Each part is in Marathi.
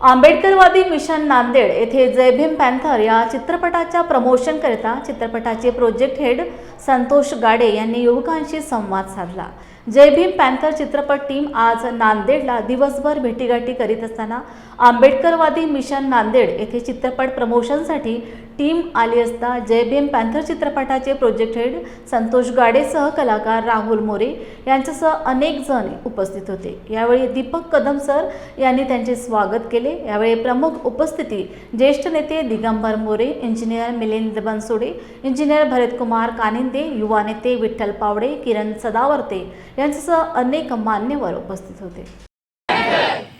आंबेडकरवादी मिशन नांदेड येथे जय भीम पॅन्थर या चित्रपटाच्या प्रमोशनकरिता चित्रपटाचे प्रोजेक्ट हेड संतोष गाडे यांनी युवकांशी संवाद साधला. जय भीम पॅन्थर चित्रपट टीम आज नांदेडला दिवसभर भेटीगाठी करीत असताना आंबेडकरवादी मिशन नांदेड येथे चित्रपट प्रमोशनसाठी टीम आली असता जय भीम पॅन्थर चित्रपटाचे प्रोजेक्ट हेड संतोष गाडेसह कलाकार राहुल मोरे यांच्यासह अनेक जण उपस्थित होते. यावेळी दीपक कदम सर यांनी त्यांचे स्वागत केले. यावेळी प्रमुख उपस्थिती ज्येष्ठ नेते दिगंबर मोरे इंजिनियर मिलिंद बनसोडे इंजिनियर भरतकुमार कानिंद युवा नेते विठ्ठल पावडे किरण सदावर्ते यांच्यासह अनेक मान्यवर उपस्थित होते.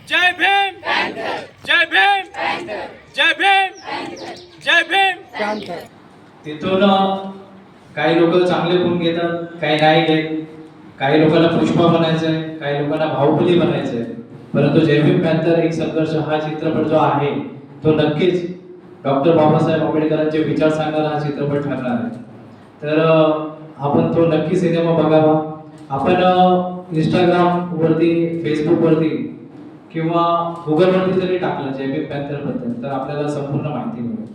जय भीम! जय भीम! जय भीम! जय भीम! तिथून काही लोक चांगले गुण घेतात काही नाही घेत. काही लोकांना पुष्पा बनायचंय काही लोकांना भाऊबली बनायचंय परंतु जय भीम पॅन्थर एक संघर्ष हा चित्रपट जो आहे तो नक्कीच डॉक्टर बाबासाहेब आंबेडकरांचे विचार सांगणारा हा चित्रपट ठरणार आहे. तर आपण तो नक्की सिनेमा बघावा. आपण इंस्टाग्राम वरती फेसबुक वरती किंवा गुगल वरती जरी टाकलं जय भीम पॅन्थरबद्दल. तर आपल्याला संपूर्ण माहिती मिळेल.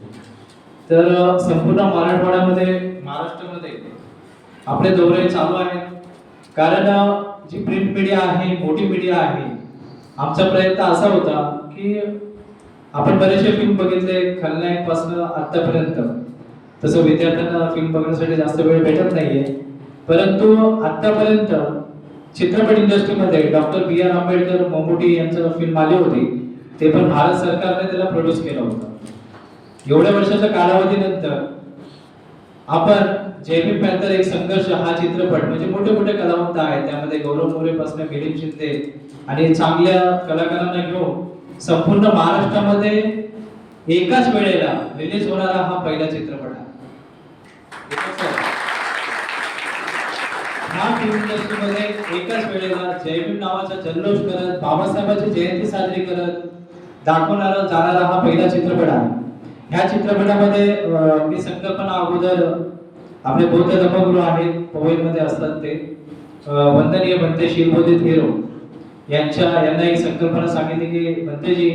तर संपूर्ण मराठवाड्यामध्ये महाराष्ट्रामध्ये आपले दौरे चालू आहेत. कारण जी प्रिंट मीडिया आहे मोठी मीडिया आहे आमचा प्रयत्न असा होता की आपण बरेचसे फिल्म बघितले खलनायक आत्तापर्यंत. आतापर्यंत तसं विद्यार्थ्यांना फिल्म बघण्यासाठी जास्त वेळ भेटत नाहीये. परंतु आतापर्यंत चित्रपट इंडस्ट्रीमध्ये doctor B R Ambedkar Mammootty यांचं फिल्म आली होती. ते पण भारत सरकारने त्याला प्रोड्यूस केलं होतं. एवढ्या वर्षाच्या कालावधीनंतर आपण जय भीम पॅन्थर एक संघर्ष हा चित्रपट म्हणजे मोठे मोठे कलावंत आहेत त्यामध्ये गौरव मोरे पासून मिलिंद शिंदे आणि चांगल्या कलाकारांना घेऊन संपूर्ण महाराष्ट्रामध्ये एकाच वेळेला रिलीज होणारा हा पहिला चित्रपट आहे. ह्या फिल्म एकाच वेळेला जयभीम नावाचा जल्लोष करत बाबासाहेबांची जयंती साजरी करत दाखवणारा जाणारा हा पहिला चित्रपट आहे. ह्या चित्रपटामध्ये मी संकल्पना अगोदर आपले बौद्ध धर्मगुरू आहेत पवईमध्ये असतात ते. वंदनीय भंते शिवबोधित हिरो यांच्या यांना एक संकल्पना सांगितली की भंतेजी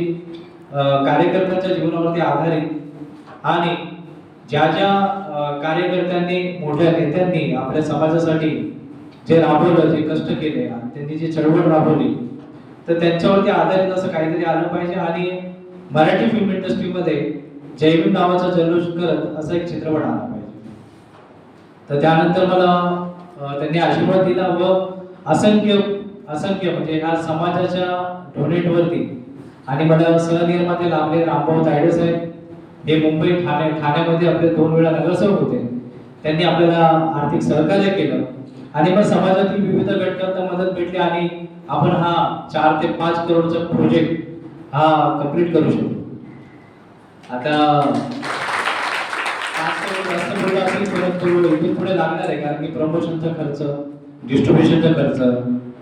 कार्यकर्त्यांच्या जीवनावरती आधारित आणि ज्या ज्या कार्यकर्त्यांनी मोठ्या नेत्यांनी आपल्या समाजासाठी जे राबवलं जे कष्ट केले आणि त्यांनी जी चळवळ राबवली तर त्यांच्यावरती आधारित असं काहीतरी आलं पाहिजे आणि मराठी फिल्म इंडस्ट्रीमध्ये जयभीम नावाचा जल्लोष करत असा एक चित्रपट आला पाहिजे. तर त्यानंतर मला त्यांनी आशीर्वाद दिला व असंख्य असंख्य म्हणजे ह्या समाजाच्या डोनेटवरती आणि मला सहनिर्माते लाभले रामभाऊ तायडे साहेब. हे मुंबई ठाणे ठाण्यामध्ये आपले दोन वेळा नगरसेवक होते. त्यांनी आपल्याला आर्थिक सहकार्य केलं. आणि मग समाजातील विविध घटकांना मदत भेटली आणि आपण हा चार ते पाच करोडचा प्रोजेक्ट हा कंप्लीट करू शकतो आता जास्त इथून पुढे लागणार आहे कारण की प्रमोशनचा खर्च डिस्ट्रीब्युशनचा खर्च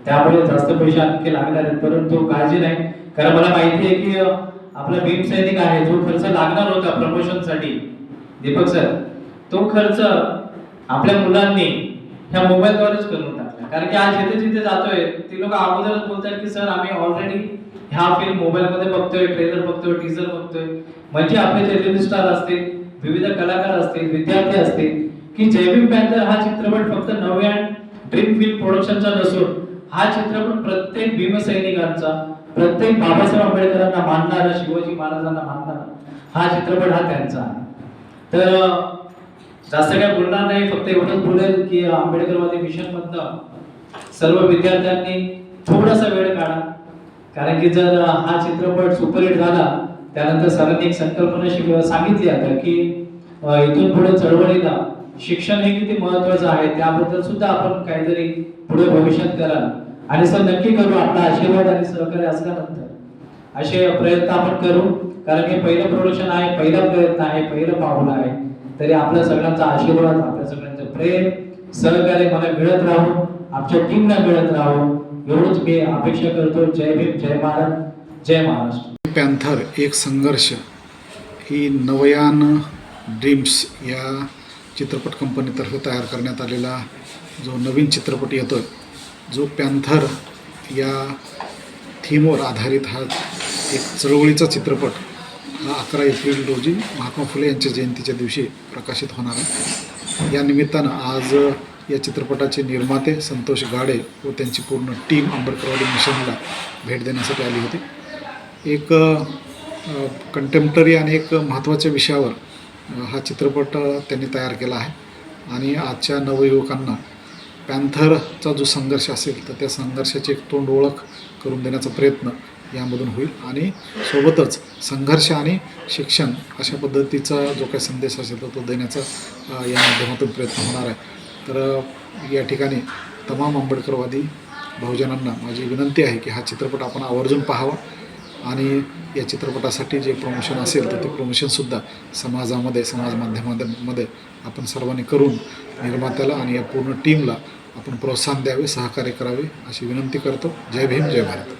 त्यामुळे जास्त पैसे आणखी लागणार आहेत. परंतु काळजी नाही. कारण मला माहिती आहे की आपला भीम सैनिक आहे जो खर्च लागणार होता प्रमोशनसाठी दीपक सर तो खर्च आपल्या मुलांनी ह्या मोबाईलद्वारेच करून टाकला. कारण की आज जिथे जिथे जातोय ते लोक अगोदरच बोलतात की सर आम्ही ऑलरेडी ह्या फिल्म मोबाईलमध्ये बघतोय ट्रेलर बघतोय टीजर बघतोय. म्हणजे आपले जे फिल्म स्टार असतील विविध कलाकार असतील विद्यार्थी असतील की जैविक पॅन्थर हा चित्रपट फक्त नव्या ड्रीम फिल्म प्रोडक्शनचा नसून हा चित्रपट प्रत्येक भीमसैनिकांचा प्रत्येक बाबासाहेब आंबेडकरांना मानणारा शिवाजी महाराजांना मानणारा हा चित्रपट हा त्यांचा. तर जास्त काय बोलणार नाही फक्त एवढंच बोलेल की आंबेडकरवादी मिशन मधनं सर्व विद्यार्थ्यांनी थोडासा वेळ काढा. कारण की जर हा चित्रपट सुपरहिट झाला त्यानंतर सरांनी एक संकल्पना शिक- सांगितली आता की इथून पुढे चळवळीला शिक्षण हे किती महत्वाचं आहे त्याबद्दल सुद्धा आपण काहीतरी पुढे भविष्यात करा. आणि सर नक्की करू आपला आशीर्वाद आणि सहकार्य असल्यानंतर. असे प्रयत्न आपण करू. कारण हे पहिलं प्रोडक्शन आहे पहिला प्रयत्न आहे पहिलं पाहुणं आहे. तरी आपल्या सगळ्यांचा आशीर्वाद आपल्या सगळ्यांचं प्रेम सहकार्य मला मिळत राहू. आमच्या टीमला मिळत राहू. एवढंच मी अपेक्षा करतो. जय भीम जय महाराज जय महाराष्ट्र. पॅन्थर एक संघर्ष. ही नवयान ड्रीम्स या चित्रपट कंपनीतर्फे तयार करण्यात आलेला जो नवीन चित्रपट येतो जो पॅन्थर या थीमवर आधारित हा एक चळवळीचा चित्रपट हा अकरा एप्रिल रोजी महात्मा फुले यांच्या जयंतीच्या दिवशी प्रकाशित होणार आहे. या निमित्तानं आज या चित्रपटाचे निर्माते संतोष गाडे व त्यांची पूर्ण टीम आंबेडकरवाडी मिशनला भेट देण्यासाठी आली होती. एक कंटेम्पररी आणि एक महत्त्वाच्या विषयावर हा चित्रपट त्यांनी तयार केला आहे. आणि आजच्या नवयुवकांना पॅन्थरचा जो संघर्ष असेल तर त्या संघर्षाची एक तोंड ओळख करून देण्याचा प्रयत्न यामधून होईल. आणि सोबतच संघर्ष आणि शिक्षण अशा पद्धतीचा जो काही संदेश असेल तर तो देण्याचा या माध्यमातून प्रयत्न होणार आहे. तर या ठिकाणी तमाम आंबेडकरवादी बहुजनांना माझी विनंती आहे की हा चित्रपट आपण आवर्जून पाहावा. आणि या चित्रपटासाठी जे प्रमोशन असेल तर ते प्रमोशनसुद्धा समाजामध्ये समाज माध्यमांमध्ये आपण सर्वांनी करून निर्मात्याला आणि या पूर्ण टीमला आपण प्रोत्साहन द्यावे सहकार्य करावे अशी विनंती करतो. जय भीम जय भारत.